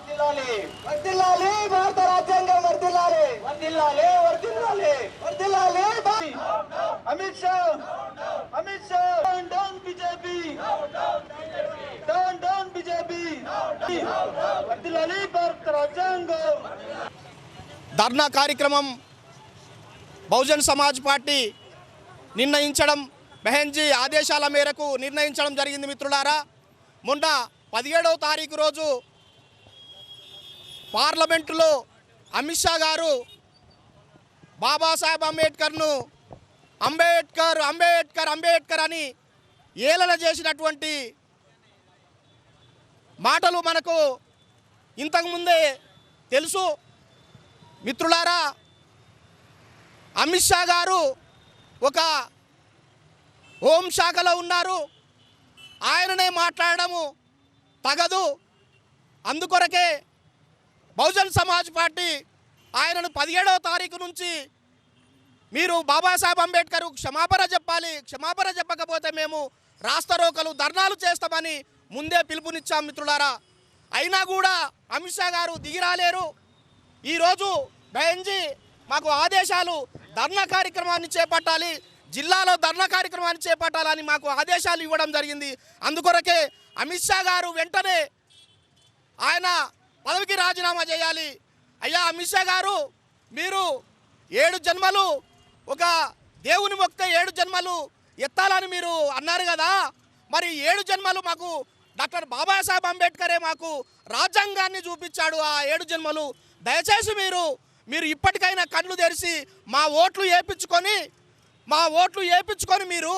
వర్దిల్లాలి. భారత రాజ్యాంగం వర్దిల్లాలి. వర్దిల్లాలి వర్దిల్లాలి వర్దిల్లాలి Amit Shah Amit Shah. Down down BJP. Down down BJP. వర్దిల్లాలి భారత రాజ్యాంగం. ధర్నా కార్యక్రమం బహుజన్ సమాజ్ పార్టీ నిర్ణయించడం బెహెన్జీ ఆదేశాల మేరకు నిర్ణయించడం జరిగింది మిత్రులారా. మొన్న పదిహేడవ తారీఖు రోజు పార్లమెంటులో అమిత్ షా గారు బాబాసాహెబ్ అంబేద్కర్ను అంబేద్కర్ అంబేద్కర్ అంబేద్కర్ అని ఏలన చేసినటువంటి మాటలు మనకు ఇంతకుముందే తెలుసు. మిత్రులారా అమిత్ షా గారు ఒక హోంశాఖలో ఉన్నారు. ఆయననే మాట్లాడడము తగదు. అందుకొరకే బహుజన్ సమాజ్ పార్టీ ఆయనను పదిహేడవ తారీఖు నుంచి మీరు బాబాసాహెబ్ అంబేద్కర్ క్షమాపణ చెప్పాలి క్షమాపణ చెప్పకపోతే మేము రాస్తారోకలు ధర్నాలు చేస్తామని ముందే పిలుపునిచ్చాం మిత్రులారా. అయినా కూడా అమిత్ షా గారు దిగిరాలేరు. ఈరోజు బెంజీ మాకు ఆదేశాలు ధర్నా కార్యక్రమాన్ని చేపట్టాలి జిల్లాలో ధర్నా కార్యక్రమాన్ని చేపట్టాలని మాకు ఆదేశాలు ఇవ్వడం జరిగింది. అందుకొరకే అమిత్ షా గారు వెంటనే ఆయన పదవికి రాజీనామా చేయాలి. అయ్యా అమిత్ షా గారు మీరు ఏడు జన్మలు ఒక దేవుని మొక్క ఏడు జన్మలు ఎత్తాలని మీరు అన్నారు కదా. మరి ఏడు జన్మలు మాకు డాక్టర్ బాబాసాహెబ్ అంబేద్కరే మాకు రాజ్యాంగాన్ని చూపించాడు ఆ ఏడు జన్మలు. దయచేసి మీరు మీరు ఇప్పటికైనా కళ్ళు తెరిచి మా ఓట్లు వేపించుకొని మా ఓట్లు వేపించుకొని మీరు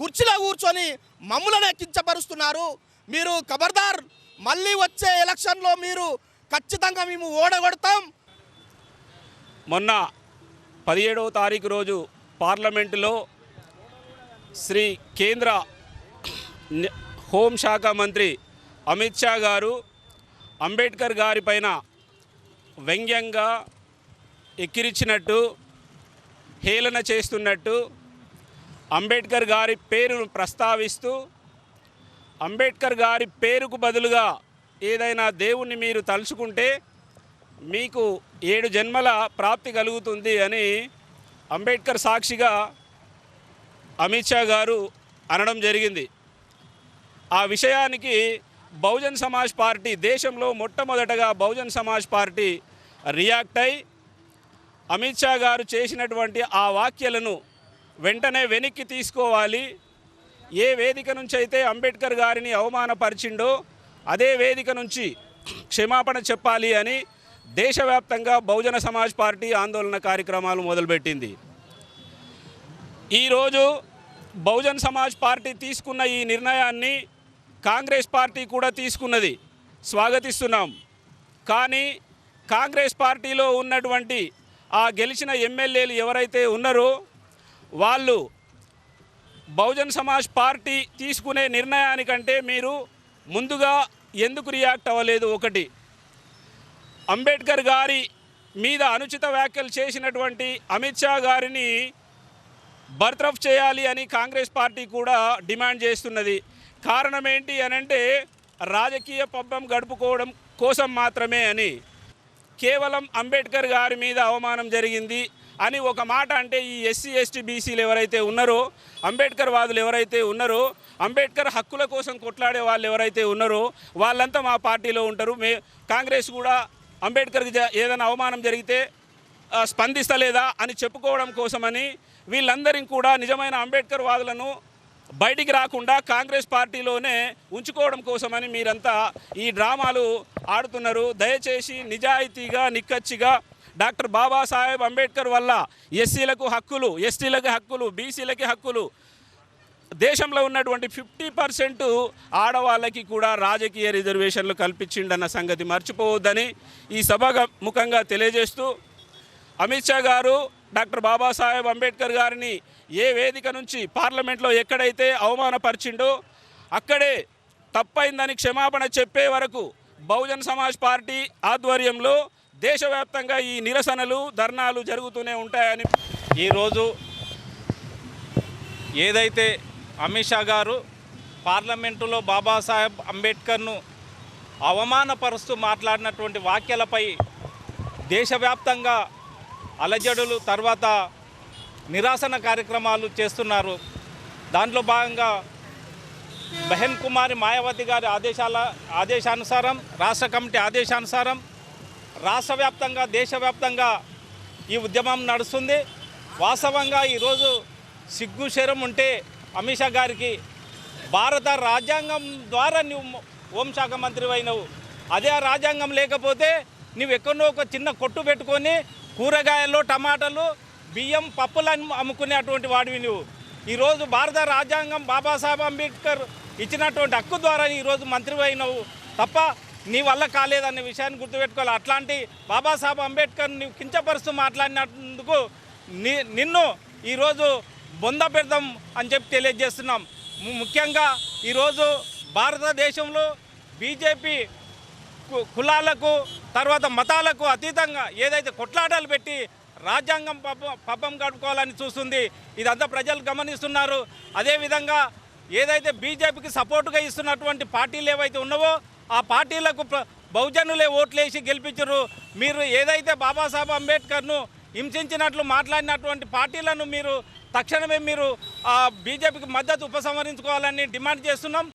కుర్చీలో కూర్చొని మమ్ములను కించపరుస్తున్నారు. మీరు ఖబర్దార్ మళ్ళీ వచ్చే ఎలక్షన్లో మీరు ఖచ్చితంగా మేము ఓడగొడతాం. మొన్న పదిహేడవ తారీఖు రోజు పార్లమెంటులో శ్రీ కేంద్ర హోంశాఖ మంత్రి అమిత్ షా గారు అంబేద్కర్ గారి పైన వ్యంగ్యంగా ఎక్కిరించినట్టు హేళన చేస్తున్నట్టు అంబేద్కర్ గారి పేరును ప్రస్తావిస్తూ అంబేద్కర్ గారి పేరుకు బదులుగా ఏదైనా దేవుణ్ణి మీరు తలుచుకుంటే మీకు ఏడు జన్మల ప్రాప్తి కలుగుతుంది అని అంబేద్కర్ సాక్షిగా అమిత్ షా గారు అనడం జరిగింది. ఆ విషయానికి బహుజన్ సమాజ్ పార్టీ దేశంలో మొట్టమొదటగా బహుజన్ సమాజ్ పార్టీ రియాక్ట్ అయి అమిత్ షా గారు చేసినటువంటి ఆ వ్యాఖ్యలను వెంటనే వెనక్కి తీసుకోవాలి. ఏ వేదిక నుంచి అయితే అంబేద్కర్ గారిని అవమానపరిచిండో అదే వేదిక నుంచి క్షమాపణ చెప్పాలి అని దేశవ్యాప్తంగా బహుజన సమాజ్ పార్టీ ఆందోళన కార్యక్రమాలు మొదలుపెట్టింది. ఈరోజు బహుజన్ సమాజ్ పార్టీ తీసుకున్న ఈ నిర్ణయాన్ని కాంగ్రెస్ పార్టీ కూడా తీసుకున్నది. స్వాగతిస్తున్నాం. కానీ కాంగ్రెస్ పార్టీలో ఉన్నటువంటి ఆ గెలిచిన ఎమ్మెల్యేలు ఎవరైతే ఉన్నారో వాళ్ళు బహుజన్ సమాజ్ పార్టీ తీసుకునే నిర్ణయానికంటే మీరు ముందుగా ఎందుకు రియాక్ట్ అవ్వలేదు ఒకటి? అంబేద్కర్ గారి మీద అనుచిత వ్యాఖ్యలు చేసినటువంటి అమిత్ షా గారిని బర్త్రఫ్ చేయాలి అని కాంగ్రెస్ పార్టీ కూడా డిమాండ్ చేస్తున్నది. కారణం ఏంటి అని అంటే రాజకీయ పబ్బం గడుపుకోవడం కోసం మాత్రమే అని. కేవలం అంబేద్కర్ గారి మీద అవమానం జరిగింది. అని ఒక మాట అంటే ఈ ఎస్సీ ఎస్టీ బీసీలు ఎవరైతే ఉన్నారో అంబేద్కర్ వాదులు ఎవరైతే ఉన్నారో అంబేద్కర్ హక్కుల కోసం కొట్లాడే వాళ్ళు ఎవరైతే ఉన్నారో వాళ్ళంతా మా పార్టీలో ఉంటారు. మే కాంగ్రెస్ కూడా అంబేద్కర్కి ఏదైనా అవమానం జరిగితే స్పందిస్తలేదా అని చెప్పుకోవడం కోసమని వీళ్ళందరినీ కూడా నిజమైన అంబేద్కర్ వాదులను బయటికి రాకుండా కాంగ్రెస్ పార్టీలోనే ఉంచుకోవడం కోసమని మీరంతా ఈ డ్రామాలు ఆడుతున్నారు. దయచేసి నిజాయితీగా నిక్కచ్చిగా డాక్టర్ బాబాసాహెబ్ అంబేద్కర్ వల్ల ఎస్సీలకు హక్కులు ఎస్టీలకు హక్కులు బీసీలకి హక్కులు. దేశంలో ఉన్నటువంటి ఫిఫ్టీ పర్సెంట్ ఆడవాళ్ళకి కూడా రాజకీయ రిజర్వేషన్లు కల్పించిండన్న సంగతి మర్చిపోవద్దని ఈ సభ ముఖంగా తెలియజేస్తూ అమిత్ షా గారు డాక్టర్ బాబాసాహెబ్ అంబేద్కర్ గారిని ఏ వేదిక నుంచి పార్లమెంట్లో ఎక్కడైతే అవమానపరిచిండో అక్కడే తప్పైందని క్షమాపణ చెప్పే వరకు బహుజన్ సమాజ్ పార్టీ ఆధ్వర్యంలో దేశవ్యాప్తంగా ఈ నిరసనలు ధర్నాలు జరుగుతూనే ఉంటాయని ఈరోజు ఏదైతే అమిత్ షా గారు పార్లమెంటులో బాబాసాహెబ్ అంబేద్కర్ను అవమానపరుస్తూ మాట్లాడినటువంటి వ్యాఖ్యలపై దేశవ్యాప్తంగా అలజడులు తర్వాత నిరాసన కార్యక్రమాలు చేస్తున్నారు. దాంట్లో భాగంగా బెహన్ కుమారి మాయావతి గారి ఆదేశాల ఆదేశానుసారం రాష్ట్ర కమిటీ ఆదేశానుసారం రాష్ట్ర వ్యాప్తంగా దేశవ్యాప్తంగా ఈ ఉద్యమం నడుస్తుంది. వాస్తవంగా ఈరోజు సిగ్గు శరం ఉంటే అమిత్ షా గారికి భారత రాజ్యాంగం ద్వారా నువ్వు హోంశాఖ మంత్రి అయినవు. అదే ఆ రాజ్యాంగం లేకపోతే నువ్వు ఎక్కడో ఒక చిన్న కొట్టు పెట్టుకొని కూరగాయలు టమాటాలు బియ్యం పప్పులు అమ్ముకునేటువంటి వాడివి నువ్వు. ఈరోజు భారత రాజ్యాంగం బాబాసాహెబ్ అంబేద్కర్ ఇచ్చినటువంటి హక్కు ద్వారా ఈరోజు మంత్రి అయినవు తప్ప నీ వల్ల కాలేదనే విషయాన్ని గుర్తుపెట్టుకోవాలి. అట్లాంటి బాబాసాహెబ్ అంబేద్కర్ నువ్వు కించపరుస్తూ మాట్లాడినందుకు ని నిన్ను ఈరోజు బొంద పెడదాం అని చెప్పి తెలియజేస్తున్నాం. ముఖ్యంగా ఈరోజు భారతదేశంలో బీజేపీ కు- కులాలకు తర్వాత మతాలకు అతీతంగా ఏదైతే కొట్లాటలు పెట్టి రాజ్యాంగం పబ్బం పబ్బం గడుపుకోవాలని చూస్తుంది ఇదంతా ప్రజలు గమనిస్తున్నారు. అదేవిధంగా ఏదైతే బీజేపీకి సపోర్టుగా ఇస్తున్నటువంటి పార్టీలు ఏవైతే ఉన్నావో ఆ పార్టీలకు బహుజనులే ఓట్లేసి గెలిపించరు మీరు ఏదైతే బాబాసాహెబ్ అంబేద్కర్ను హింసించినట్లు మాట్లాడినటువంటి పార్టీలను మీరు తక్షణమే మీరు బీజేపీకి మద్దతు ఉపసంహరించుకోవాలని డిమాండ్ చేస్తున్నాం.